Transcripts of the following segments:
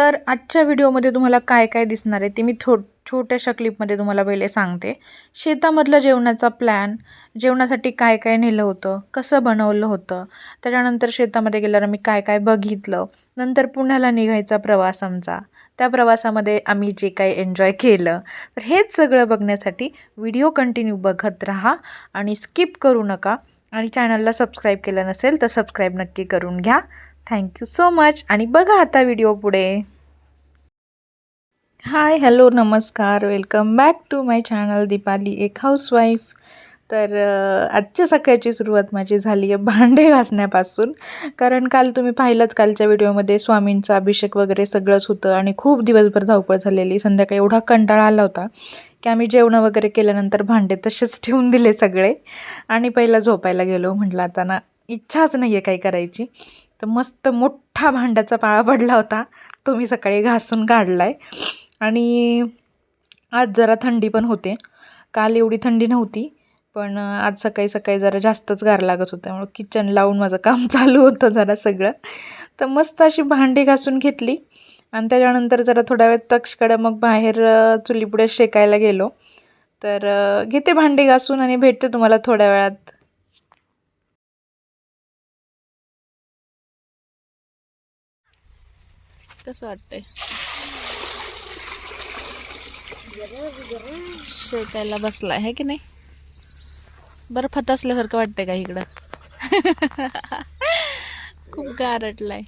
तर आजच्या व्हिडिओमध्ये तुम्हाला काय काय दिसणार आहे ते मी थो छोट्याशा क्लिपमध्ये तुम्हाला पहिले सांगते. शेतामधलं जेवणाचा प्लॅन जेवणासाठी काय काय नेलं होतं कसं बनवलं होतं त्याच्यानंतर शेतामध्ये गेल्यावर मी काय काय बघितलं नंतर पुण्याला निघायचा प्रवास आमचा. त्या प्रवासामध्ये आम्ही जे काही एन्जॉय केलं. तर हेच सगळं बघण्यासाठी व्हिडिओ कंटिन्यू बघत राहा आणि स्किप करू नका. आणि चॅनलला सबस्क्राईब केलं नसेल तर सबस्क्राईब नक्की करून घ्या. थँक्यू सो मच आणि बघा आता व्हिडिओ पुढे. हाय हॅलो नमस्कार. Welcome back to my channel Deepali एक हाऊसवाईफ तर आजच्या सकाळची सुरुवात माझी झाली आहे भांडे घासण्यापासून. कारण काल तुम्ही पाहिलंच कालच्या व्हिडिओमध्ये स्वामींचा अभिषेक वगैरे सगळंच होतं आणि खूप दिवसभर धावपळ झालेली. संध्याकाळी एवढा कंटाळा आला होता की आम्ही जेवणं वगैरे केल्यानंतर भांडे तसेच ठेवून दिले सगळे. आणि पहिला झोपायला गेलो म्हटलं आता ना इच्छाच नाही आहे काही करायची. तर मस्त मोठा भांड्याचा पाळा पडला होता. तो मी सकाळी घासून काढला आहे आणि आज जरा थंडी पण होते. काल एवढी थंडी नव्हती पण आज सकाळी सकाळी जरा जास्तच गार लागत होतं. त्यामुळे किचन लावून माझं काम चालू होतं जरा सगळं. तर मस्त अशी भांडी घासून घेतली. आणि त्याच्यानंतर जरा थोड्या वेळ तक्षकडं मग बाहेर चुलीपुढे शेकायला गेलो. तर घेते भांडी घासून आणि भेटते तुम्हाला थोड्या वेळात. कसं वाटतंय? शेकायला बसलाय आहे की नाही? बर्फात असल्यासारखं वाटतंय का इकडं? खूप गारटलाय.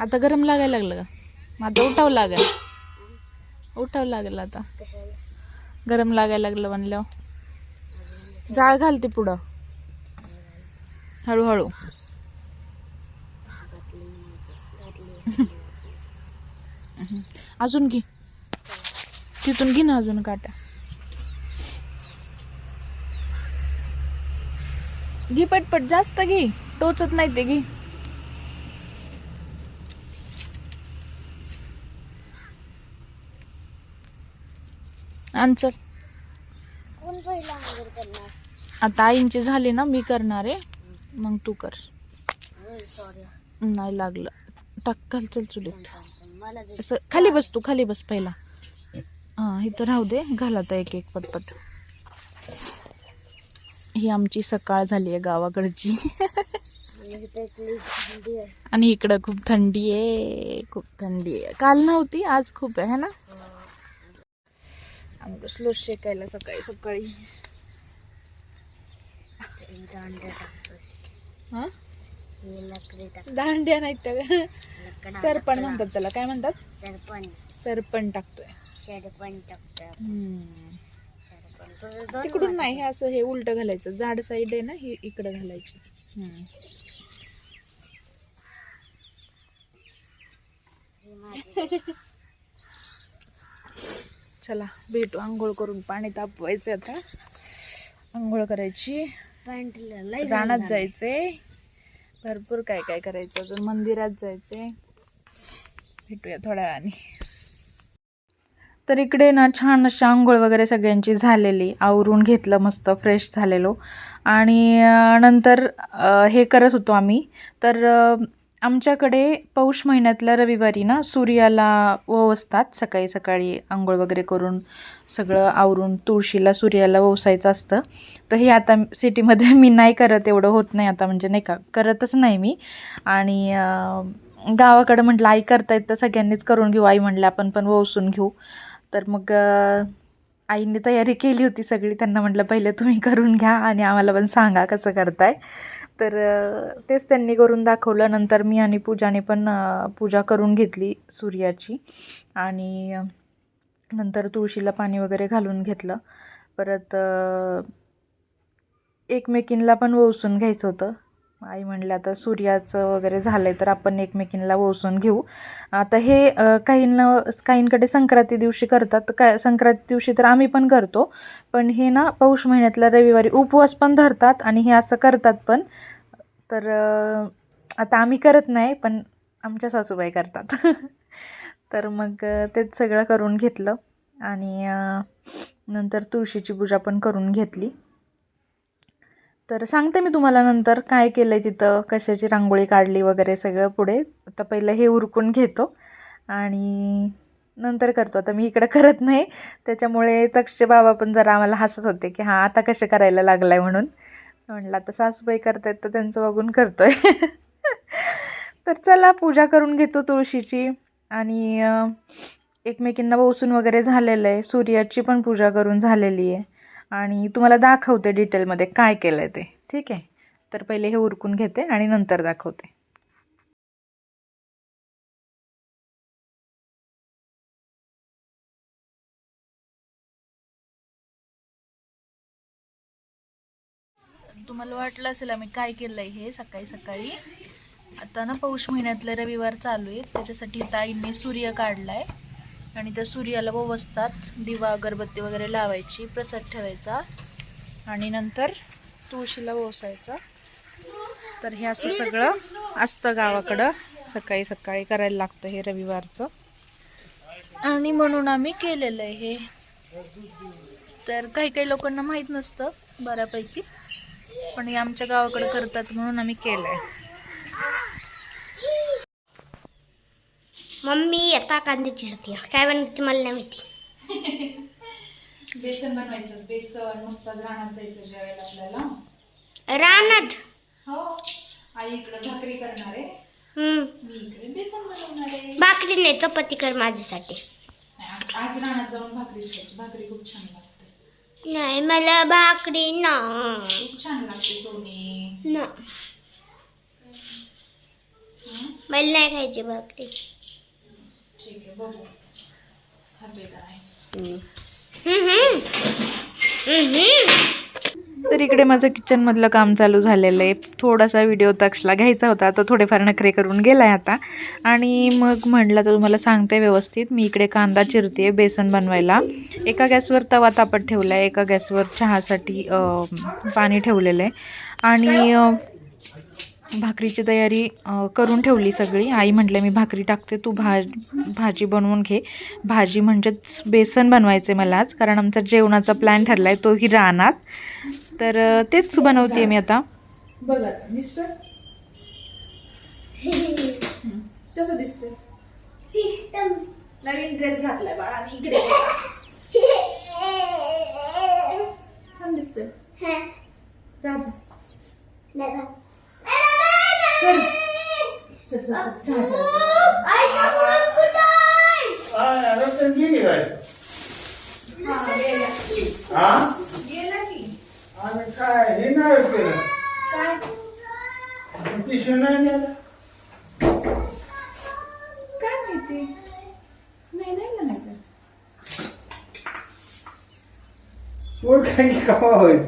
आता गरम लागायला लागलं का? आता उठावं लागेल. उठावं लागेल आता. गरम लागायला लागलं म्हणल्यावर. जाळ घालते पुढं. हळूहळू. अजून घे. तिथून घे ना अजून काटा. घे पटपट जास्त घे. टोचत नाही ते घे. आन्सर आता आईंचे झाले ना मी करणार आहे. मग तू कर. सॉरी नाही लागलं. टाक चल चुलीत. असं खाली बस तू खाली बस पहिला. हां इथं राहू दे. घाल आता एक एक पटपट. ही आमची सकाळ झाली आहे गावाकडची. आणि इकडं खूप थंडी आहे. खूप थंडी आहे. काल नव्हती आज खूप आहे है ना? आम्ही बसलो शेकायला सकाळी सकाळी. हे? दांड्या नाहीत त्या सरपण म्हणतात त्याला. काय म्हणतात? सरपण. सरपण टाकतोय. सरपण टाकतोय तिकडून नाही हे असं हे उलट घालायचं. जाड साईड आहे ना ही इकडं घालायची. चला भेटू. आंघोळ करून पाणी तापवायचं आता. आंघोळ करायची. रानात जायचंय. भरपूर काय काय करायचं अजून मंदिरात जायचंय. भेटूया थोड्या वेळाने. तर इकडे ना छान अशी आंघोळ वगैरे सगळ्यांची झालेली. आवरून घेतलं मस्त फ्रेश झालेलो. आणि नंतर हे करत होतो आम्ही. तर आमच्याकडे पौष महिन्यातल्या रविवारी ना सूर्याला ओवसतात सकाळी सकाळी आंघोळ वगैरे करून सगळं आवरून तुळशीला सूर्याला ओवसायचं असतं. तर हे आता सिटीमध्ये मी नाही करत एवढं होत नाही आता म्हणजे नाही का करतच नाही मी. आणि गावाकडं म्हटलं आई करतायत तर सगळ्यांनीच करून घेऊ आई म्हटलं आपण पण ओवसून घेऊ. तर मग आईने तयारी केली होती सगळी. त्यांना म्हटलं पहिलं तुम्ही करून घ्या आणि आम्हाला पण सांगा कसं करताय. तर तेच त्यांनी करून दाखवलं. नंतर मी आणि पूजाने पण पूजा करून घेतली सूर्याची. आणि नंतर तुळशीला पाणी वगैरे घालून घेतलं. परत एकमेकींना पण वोसून घ्यायचं होतं. आई म्हणलं आता सूर्याचं वगैरे झालं आहे तर आपण एकमेकींना वोसून घेऊ. आता हे काहींना काहींकडे संक्रांती दिवशी करतात. तर काय संक्रांती दिवशी तर आम्ही पण करतो. पण हे ना पौष महिन्यातल्या रविवारी उपवास पण धरतात आणि हे असं करतात पण. तर आता आम्ही करत नाही पण आमच्या सासूबाई करतात. तर मग तेच सगळं करून घेतलं आणि नंतर तुळशीची पूजा पण करून घेतली. तर सांगते मी तुम्हाला नंतर काय केलं आहे तिथं कशाची रांगोळी काढली वगैरे सगळं पुढे. आता पहिलं हे उरकून घेतो आणि नंतर करतो. आता मी इकडं करत नाही. त्याच्यामुळे तक्षचे बाबा पण जरा आम्हाला हसत होते की हां आता कसे करायला लागलं आहे म्हणून. म्हटलं आता सासूबाई करतायत तर त्यांचं बघून करतो आहे तर चला पूजा करून घेतो तुळशीची. आणि एकमेकींना बसून वगैरे झालेलं आहे. सूर्याची पण पूजा करून झालेली आहे. आणि तुम्हाला दाखवते डिटेलमध्ये काय केलं आहे ते. ठीक आहे? तर पहिले हे उरकून घेते आणि नंतर दाखवते. तुम्हाला वाटलं असेल आम्ही काय केलं आहे हे सकाळी सकाळी. आता ना पौष महिन्यातले रविवार चालू आहे त्याच्यासाठी ताईंनी सूर्य काढला आहे आणि त्या सूर्याला बसतात दिवा अगरबत्ती वगैरे लावायची प्रसाद ठेवायचा. आणि नंतर तुळशीला ओसायचा तर हे असं सगळं असतं गावाकडं. सकाळी सकाळी करायला लागतं हे रविवारचं. आणि म्हणून आम्ही केलेलं आहे हे. तर काही काही लोकांना माहीत नसतं बऱ्यापैकी. पण हे आमच्या गावाकडे करतात म्हणून आम्ही केलं आहे मम्मी आता कांदे चिरते. काय बनवते मला नाही माहिती. बेसन बनवायचं. बेसन मस्त राहणार जायचं जेवायला आपल्याला. रानात? हो. आई इकडे भाकरी करणार आहे. हम्म. मी इकडे बेसन बनवणार आहे. भाकरी नाही चपाती कर माझ्यासाठी. आज- रानात जाऊन भाकरी भाकरी खूप छान लागते. नाही मला भाकरी ना खूप छान लागते सोनी ना हं? मला नाही खायची भाकरी ठीक आहे बघू खातोय का नाही हम्म. हम्म. तर इकडे माझं किचनमधलं काम चालू झालेलं आहे. थोडासा व्हिडिओ तक्षला घ्यायचा होता. तर थोडेफार नखरे करून गेला आहे आता. आणि मग म्हटलं तर तुम्हाला सांगते व्यवस्थित. मी इकडे कांदा चिरते बेसन बनवायला. एका गॅसवर तवा तापत ठेवला आहे एका गॅसवर चहासाठी पाणी ठेवलेलं आहे. आणि भाकरीची तयारी करून ठेवली सगळी. आई म्हटलं मी भाकरी टाकते. तू भाज भाजी बनवून घे. भाजी म्हणजेच बेसन बनवायचे मला आज. कारण आमचा जेवणाचा प्लॅन ठरला आहे तोही राहणार तर तेच बनवते मी आता. बघा मिस्टर कसं दिसतंय? नवीन ड्रेस घातलाय बाळा आणि इकडे छान ठेवायचा. गेली काय हा, गेला. हा गेला की. आणि काय हे नाही केलं. काय? पिशवी नाही नेलं? काय माहिती? नाही नाही नाही पोट काही खावा होईल?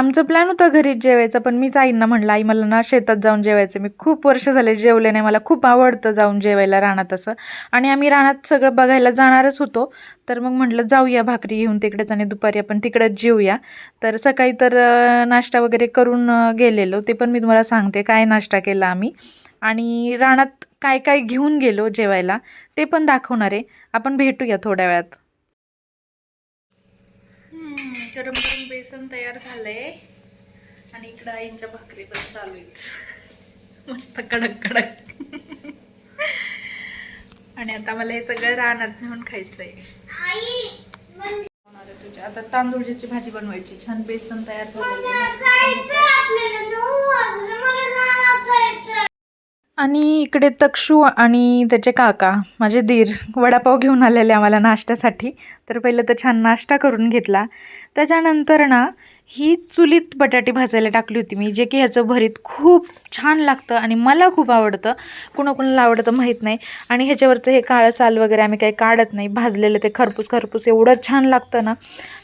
आमचं प्लॅन होता घरीच जेवायचा पण मीच आईंना म्हटलं आई मला ना शेतात जाऊन जेवायचं मी खूप वर्ष झाले जेवले नाही मला खूप आवडतं जाऊन जेवायला रानात असं. आणि आम्ही रानात सगळं बघायला जाणारच होतो. तर मग म्हटलं जाऊया भाकरी घेऊन तिकडेच आणि दुपारी आपण तिकडेच जेऊया. तर सकाळी तर नाश्ता वगैरे करून गेलेलो. ते पण मी तुम्हाला सांगते काय नाश्ता केला आम्ही. आणि रानात काय काय घेऊन गेलो जेवायला ते पण दाखवणार आहे. आपण भेटूया थोड्या वेळात. गरम गरम बेसन तयार झालंय. आणि इकडं आईंच्या भाकरी पण चालू आहेत. मस्त कडक कडक. आणि आता मला हे सगळं रानात नेऊन खायचंय. तुझ्या. आता तांदूळची भाजी बनवायची. छान बेसन तयार झालं आणि इकडे तक्षू आणि त्याचे काका माझे दीर वडापाव घेऊन आलेले आम्हाला नाश्त्यासाठी. तर पहिलं तर छान नाश्ता करून घेतला. त्याच्यानंतर ना ही चुलीत बटाटे भाजायला टाकली होती मी जे की ह्याचं भरीत खूप छान लागतं आणि मला खूप आवडतं. कुणाकुणाला आवडतं माहीत नाही. आणि ह्याच्यावरचं हे काळं साल वगैरे आम्ही काही काढत नाही. भाजलेलं ते खरपूस खरपूस एवढं छान लागतं ना.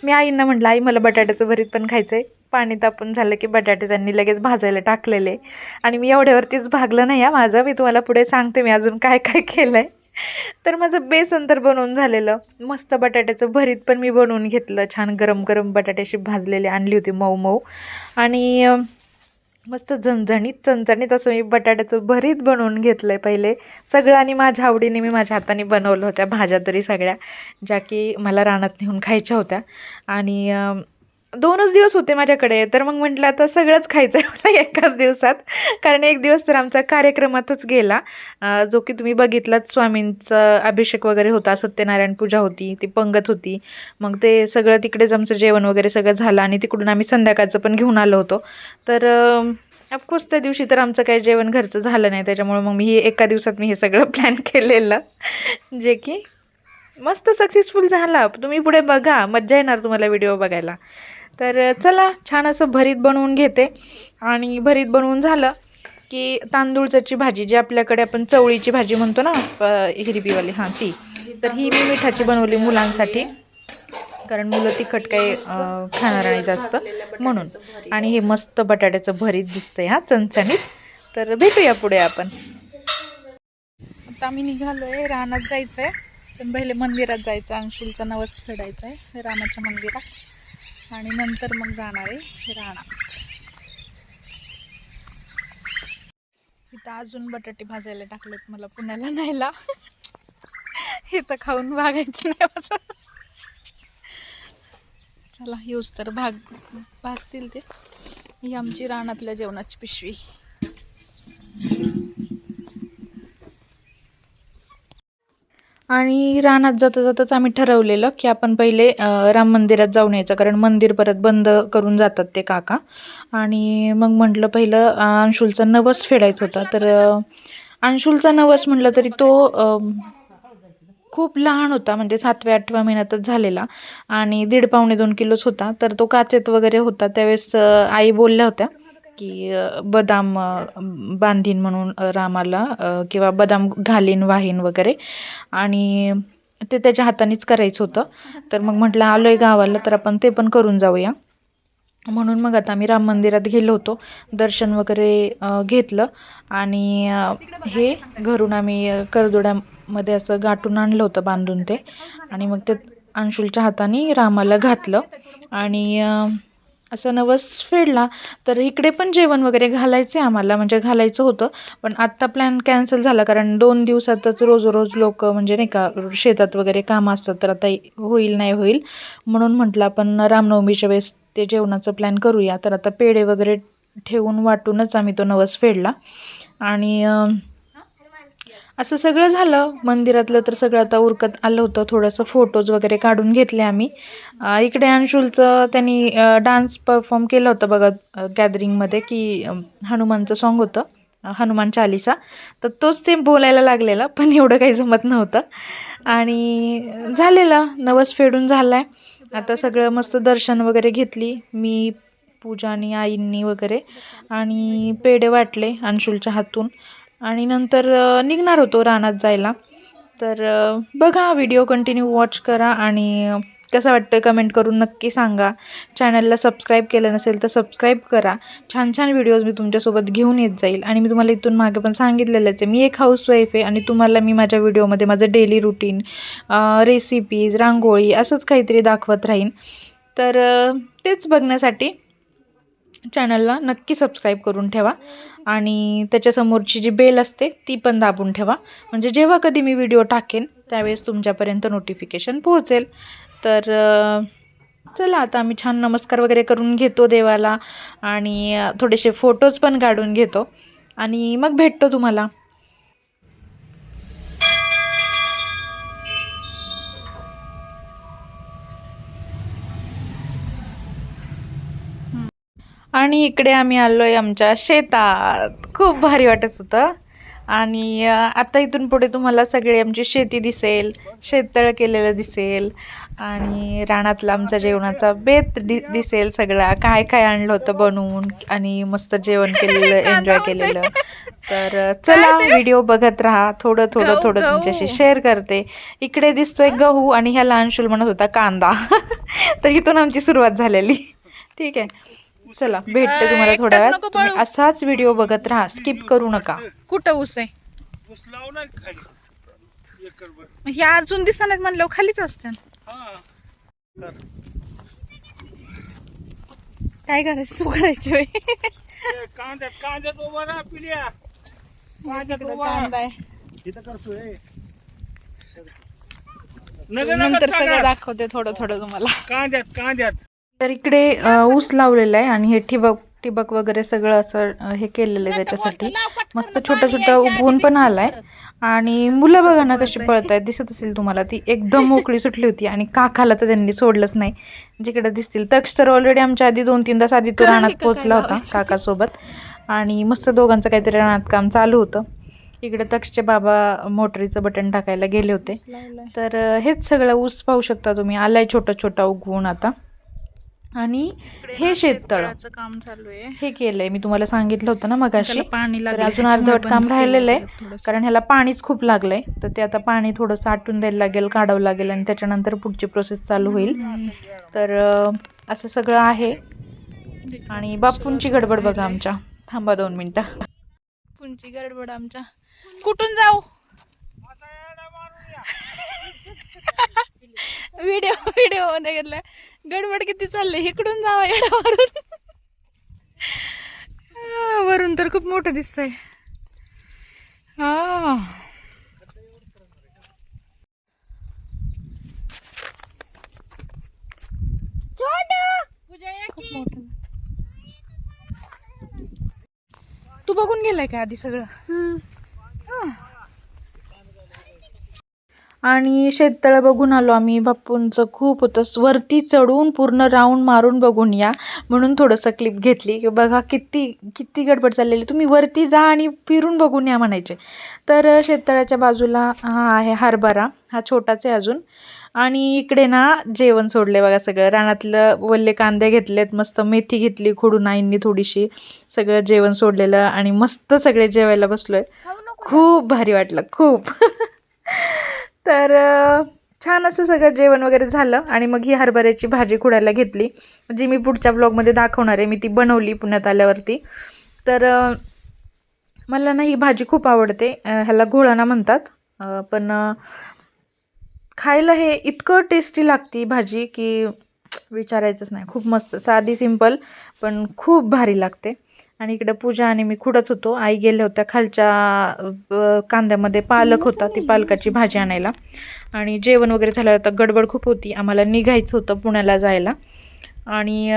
मी आईंना म्हटलं आई मला बटाट्याचं भरीत पण खायचं आहे पाणी तापून झालं की बटाटे त्यांनी लगेच भाजायला टाकलेले. आणि मी एवढ्यावरतीच भागलं नाही हा माझं मी तुम्हाला पुढे सांगते मी अजून काय काय केलं आहे तर माझं बेसन तर बनवून झालेलं. मस्त बटाट्याचं भरीत पण मी बनवून घेतलं. छान गरम गरम बटाट्याशी भाजलेले आणली होती मऊ मऊ. आणि मस्त झणझणीत चणचणीत असं मी बटाट्याचं भरीत बनवून घेतलं आहे पहिले. सगळं आणि माझ्या आवडीने मी माझ्या हाताने बनवलं होत्या भाज्या तरी सगळ्या ज्या की मला रानात नेऊन खायच्या होत्या. आणि दोनच दिवस होते माझ्याकडे तर मग म्हटलं आता सगळंच खायचं आहे मला एकाच दिवसात. कारण एक दिवस तर आमचा कार्यक्रमातच गेला. जो की तुम्ही बघितलात स्वामींचा अभिषेक वगैरे होता सत्यनारायण पूजा होती ती पंगत होती. मग ते सगळं तिकडेच आमचं जेवण वगैरे सगळं झालं आणि तिकडून आम्ही संध्याकाळचं पण घेऊन आलो होतो. तर ऑफकोर्स त्या दिवशी तर आमचं काही जेवण घरचं झालं नाही. त्याच्यामुळे मग मी हे एका दिवसात मी हे सगळं प्लॅन केलेलं. जे की मस्त सक्सेसफुल झाला. तुम्ही पुढे बघा. मज्जा येणार तुम्हाला व्हिडिओ बघायला. तर चला छान असं भरीत बनवून घेते. आणि भरीत बनवून झालं की तांदूळची भाजी जी आपल्याकडे आपण चवळीची भाजी म्हणतो ना हिरवीवाली हां ती. तर ही मी मिठाची बनवली मुलांसाठी. कारण मुलं तिखट काही खाणार नाही जास्त म्हणून. आणि हे मस्त बटाट्याचं भरीत दिसतंय हा चणचणीत. तर भेटूया पुढे आपण. आता आम्ही निघालो आहे रानात जायचं आहे पण पहिले मंदिरात जायचं अंशुलचा नवस फेडायचा आहे रामाच्या मंदिरात. आणि नंतर मग जाणार आहे रानात इथं अजून बटाटे भाजायला टाकलेत मला पुण्याला न्यायला. इथं खाऊन भागायचं नाही माझं चला येऊस तर भाग भाजतील ते. ही आमची रानातल्या जेवणाची पिशवी. आणि रानात जाता जाताच आम्ही ठरवलेलं की आपण पहिले राम मंदिरात जाऊन यायचं. कारण मंदिर परत बंद करून जातात ते काका. आणि मग म्हटलं पहिलं अंशुलचा नवस फेडायचा होता. तर अंशुलचा नवस म्हटलं तरी तो खूप लहान होता. म्हणजे सातव्या आठव्या महिन्यातच झालेला. आणि दीड पावणे दोन किलोच होता. तर तो काचेत वगैरे होता. त्यावेळेस आई बोलल्या होत्या. की बदाम बांधीन म्हणून रामाला किंवा बदाम घालीन वाहीन वगैरे. आणि ते त्याच्या हातानेच करायचं होतं. तर मग म्हटलं आलो आहे गावाला तर आपण ते पण करून जाऊया. म्हणून मग आता आम्ही राम मंदिरात गेलो होतो. दर्शन वगैरे घेतलं. आणि हे घरून आम्ही करदोड्यामध्ये असं गाठून आणलं होतं बांधून ते. आणि मग ते अंशुलच्या हाताने रामाला घातलं. आणि असं नवस फेडला तर इकडे पण जेवण वगैरे घालायचं आहे आम्हाला म्हणजे घालायचं होतं. पण आत्ता प्लॅन कॅन्सल झाला कारण दोन दिवसातच रोज रोज लोक म्हणजे नाही का शेतात वगैरे कामं असतात तर आता होईल नाही होईल. म्हणून म्हटलं आपण रामनवमीच्या वेळेस ते जेवणाचं प्लॅन करूया. तर आता पेढे वगैरे ठेवून वाटूनच आम्ही तो नवस फेडला. आणि असं सगळं झालं. मंदिरातलं तर सगळं आता उरकत आलं होतं. थोडंसं फोटोज वगैरे काढून घेतले आम्ही. इकडे अंशुलचं त्यांनी डान्स परफॉर्म केलं होतं बघा गॅदरिंगमध्ये की हनुमानचं सॉन्ग होतं हनुमान चालिसा. तर तोच ते बोलायला लागलेला पण एवढं काही जमत नव्हतं. आणि झालेलं नवस फेडून झाला आहे आता सगळं मस्त दर्शन वगैरे घेतली मी पूजानी आईंनी वगैरे. आणि पेढे वाटले अंशुलच्या हातून. आणि नंतर निघणार होतो रानात जायला. तर बघा व्हिडिओ कंटिन्यू वॉच करा आणि कसं वाटतं कमेंट करून नक्की सांगा. चॅनलला सबस्क्राईब केलं नसेल तर सबस्क्राईब करा. छान छान व्हिडिओज मी तुमच्यासोबत घेऊन येत जाईल. आणि मी तुम्हाला इथून मागे पण सांगितलेलंच आहे. मी एक हाऊसवाईफ आहे आणि तुम्हाला मी माझ्या व्हिडिओमध्ये माझं डेली रुटीन रेसिपीज रांगोळी असंच काहीतरी दाखवत राहीन. तर तेच बघण्यासाठी चॅनलला नक्की सबस्क्राईब करून ठेवा. आणि त्याच्यासमोरची जी बेल असते ती पण दाबून ठेवा. म्हणजे जेव्हा कधी मी व्हिडिओ टाकेन त्यावेळेस तुमच्यापर्यंत नोटिफिकेशन पोहोचेल. तर चला आता आम्ही छान नमस्कार वगैरे करून घेतो देवाला आणि थोडेसे फोटोज पण काढून घेतो. आणि मग भेटतो तुम्हाला. आणि इकडे आम्ही आलो आहे आमच्या शेतात. खूप भारी वाटत होतं. आणि आता इथून पुढे तुम्हाला सगळी आमची शेती दिसेल शेततळ केलेलं दिसेल आणि रानातला आमचा जेवणाचा बेत दि दिसेल सगळा. काय काय आणलं होतं बनवून आणि मस्त जेवण केलेलं एन्जॉय केलेलं. तर चला व्हिडिओ बघत राहा. थोडं थोडं थोडं तुमच्याशी शेअर करते. इकडे दिसतोय गहू आणि ह्याला अंशुल म्हणत होता कांदा. तर इथून आमची सुरुवात झालेली. ठीक आहे. चला भेटते तुम्हाला थोड्या वेळात. तुम्ही असाच व्हिडिओ बघत राहा स्किप करू नका. कुठं ऊस आहे? ऊस लावला खाली एकरभर हे अजून दिसत नाहीत म्हणलं खालीच असते हा काय करायचं? सू करायची होय. कांद्यात कांद्यात उभा राहा. कांद्यात राहा. कांदा आहे. करतोय. नंतर सगळं दाखवते थोडं थोडं तुम्हाला. कांद्यात कांद्यात. तर इकडे ऊस लावलेला आहे आणि हे ठिबक ठिबक वगैरे सगळं असं हे केलेलं आहे त्याच्यासाठी. मस्त छोटा छोटा उगवून पण आलाय. आणि मुलं बघा ना कशी पळत आहेत दिसत असेल तुम्हाला ती एकदम मोकळी सुटली होती आणि काकाला तर त्यांनी सोडलंच नाही. जिकडे दिसतील. तक्ष तर ऑलरेडी आमच्या आधी दोन तीन तास आधी तो रानात पोहोचला होता काकासोबत. आणि मस्त दोघांचं काहीतरी रानात काम चालू होतं. इकडे तक्षचे बाबा मोटरीचं बटन टाकायला गेले होते. तर हेच सगळं ऊस पाहू शकता तुम्ही. आलाय छोटा छोटा उगवून आता. आणि हे शेततळ. शेततळाचं काम चालू आहे. हे केलंय मी तुम्हाला सांगितलं होतं ना मगाशी. पाणी अजून अर्धवट काम राहिलेलं आहे कारण ह्याला पाणीच खूप लागलंय. तर ते आता पाणी थोडंसं आटून द्यायला लागेल काढावं लागेल आणि त्याच्यानंतर पुढची प्रोसेस चालू होईल. तर असं सगळं आहे. आणि बापूंची गडबड बघा आमच्या. थांबा दोन मिनटं. पुंची गडबड आमच्या. कुठून जाऊ? व्हिडिओ व्हिडिओमध्ये घेतलाय गडबड किती चालले? इकडून जावा येण्यावरून आ, वरून तर खूप मोठं दिसतंय. हा खूप मोठं. तू बघून गेलाय का आधी सगळं? आणि शेततळं बघून आलो आम्ही. बापूंचं खूप होतं. वरती चढून पूर्ण राऊंड मारून बघून या. म्हणून थोडंसं क्लिप घेतली. की बघा किती किती गडबड चाललेली. तुम्ही वरती जा आणि फिरून बघून या म्हणायचे. तर शेततळ्याच्या बाजूला हा आहे हरभरा. हा छोटाच आहे अजून. आणि इकडे ना जेवण सोडले बघा सगळं. रानातलं वल्ले कांदे घेतलेत. मस्त मेथी घेतली खोडून आईंनी थोडीशी सगळं जेवण सोडलेलं आणि मस्त सगळे जेवायला बसलोय. खूप भारी वाटलं. खूप. तर छान असं सगळं जेवण वगैरे झालं आणि मग ही हरभऱ्याची भाजी खुडायला घेतली. जी मी पुढच्या ब्लॉगमध्ये दाखवणार आहे मी ती बनवली पुण्यात आल्यावरती. तर मला ना ही भाजी खूप आवडते. ह्याला घोळाना म्हणतात. पण खायला हे इतकं टेस्टी लागते भाजी की विचारायचंच नाही. खूप मस्त साधी सिंपल पण खूप भारी लागते. आणि इकडं पूजा आणि मी खुडत होतो. आई गेल्या होत्या खालच्या कांद्यामध्ये पालक होता ती पालकाची भाजी आणायला. आणि जेवण वगैरे झालं होतं गडबड खूप होती. आम्हाला निघायचं होतं पुण्याला जायला. आणि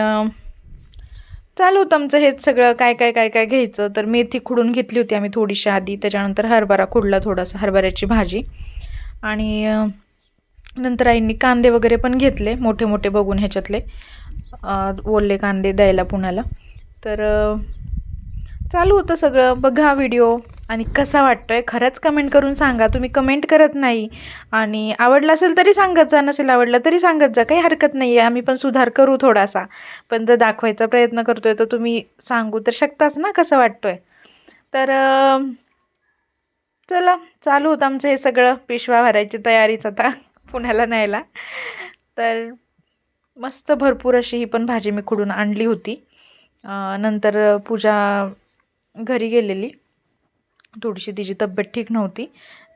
चालू होतं आमचं हेच सगळं काय काय काय काय घ्यायचं. तर मेथी खुडून घेतली होती आम्ही थोडीशी आधी. त्याच्यानंतर हरभरा खुडला थोडासा हरभऱ्याची भाजी. आणि नंतर आईंनी कांदे वगैरे पण घेतले मोठे मोठे बघून ह्याच्यातले. ओले कांदे द्यायला पुण्याला. तर चालू होतं सगळं. बघा व्हिडिओ. आणि कसा वाटतो आहे खरंच कमेंट करून सांगा. तुम्ही कमेंट करत नाही. आणि आवडला असेल तरी सांगत जा. नसेल आवडला तरी सांगत जा. काही हरकत नाही आहे आम्ही पण सुधार करू थोडासा. पण जर दाखवायचा प्रयत्न करतो आहे तर तुम्ही सांगू तर शकताच ना कसं वाटतोय? तर चला. चालू होतं आमचं हे सगळं. पिशवा भरायची तयारीच आता. पुण्याला न्यायला. तर मस्त भरपूर अशी ही पण भाजी मी खुडून आणली होती. नंतर पूजा घरी गेलेली. थोडीशी तिची तब्येत ठीक नव्हती.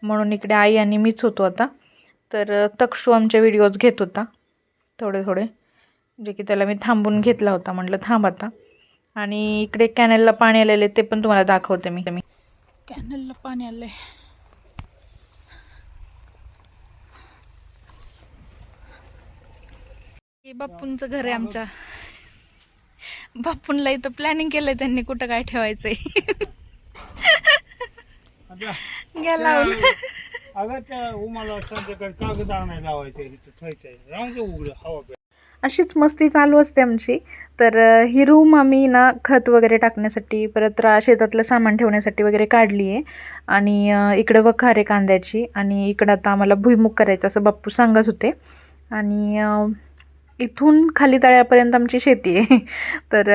म्हणून इकडे आई आणि मीच होतो आता. तर तक्षू आमचे व्हिडिओज घेत होता. थोडे थोडे. जे की त्याला मी थांबून घेतला होता. म्हटलं थांब आता. आणि इकडे कॅनलला पाणी आलेले ते पण तुम्हाला दाखवते मी. मी कॅनलला पाणी आलं आहे बाप्पूंचं घर आहे आमच्या. बाप्पूंला इथं प्लॅनिंग केलंय त्यांनी कुठं काय ठेवायचंय. घ्या लावून. अगं त्या उमाला संध्याकाळी कागद आणायला लावायचे इथं ठेवायचं. राहून दे उघडं हवा प्या. अशीच मस्ती चालू असते आमची. तर ही रूम आम्ही ना खत वगैरे टाकण्यासाठी परत रा शेतातलं सामान ठेवण्यासाठी वगैरे काढली आहे आणि इकडं वखार आहे कांद्याची आणि इकडं आता आम्हाला भुईमुग करायचं असं बाप्पू सांगत होते. आणि इथून खाली तळ्यापर्यंत आमची शेती आहे. तर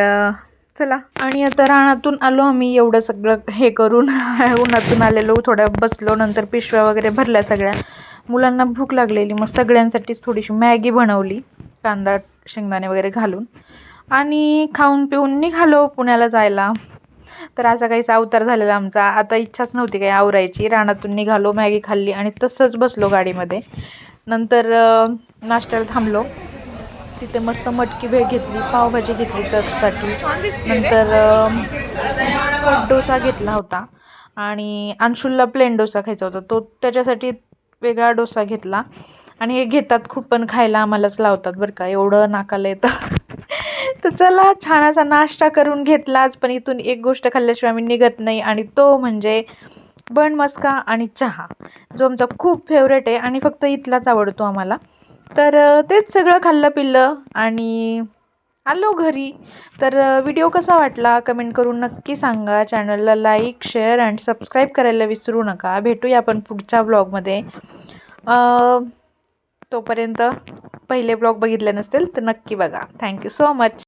चला. आणि आता रानातून आलो आम्ही एवढं सगळं हे करून उन्हातून आलेलो थोड्या बसलो नंतर पिशव्या वगैरे भरल्या सगळ्या. मुलांना भूक लागलेली मग सगळ्यांसाठीच थोडीशी मॅगी बनवली कांदा शेंगदाणे वगैरे घालून. आणि खाऊन पिऊन निघालो पुण्याला जायला. तर असा काहीच अवतार झालेला आमचा. आता इच्छाच नव्हती काही आवरायची. रानातून निघालो मॅगी खाल्ली आणि तसंच बसलो गाडीमध्ये. नंतर नाश्त्याला थांबलो. तिथे मस्त मटकी भेळ घेतली पावभाजी घेतली तगसाठी नंतर डोसा घेतला होता आणि अंशुलला प्लेन डोसा खायचा होता. तो त्याच्यासाठी वेगळा डोसा घेतला. आणि हे घेतात खूप पण खायला आम्हालाच लावतात बरं का. एवढं नाकाला येतं. तर चला छान असा नाश्ता करून घेतलाच पण इथून एक गोष्ट खाल्ल्याशिवाय आम्ही निघत नाही. आणि तो म्हणजे बन मस्का आणि चहा. जो आमचा खूप फेवरेट आहे आणि फक्त इथलाच आवडतो आम्हाला. तर तेच सगळं खाल्लं पिल्लं आणि आलो घरी. तर व्हिडिओ कसा वाटला कमेंट करून नक्की सांगा. चॅनलला लाईक शेअर अँड सबस्क्राईब करायला विसरू नका. भेटूया आपण पुढच्या ब्लॉगमध्ये. तोपर्यंत पहिले ब्लॉग बघितले नसतील तर नक्की बघा. Thank you so much.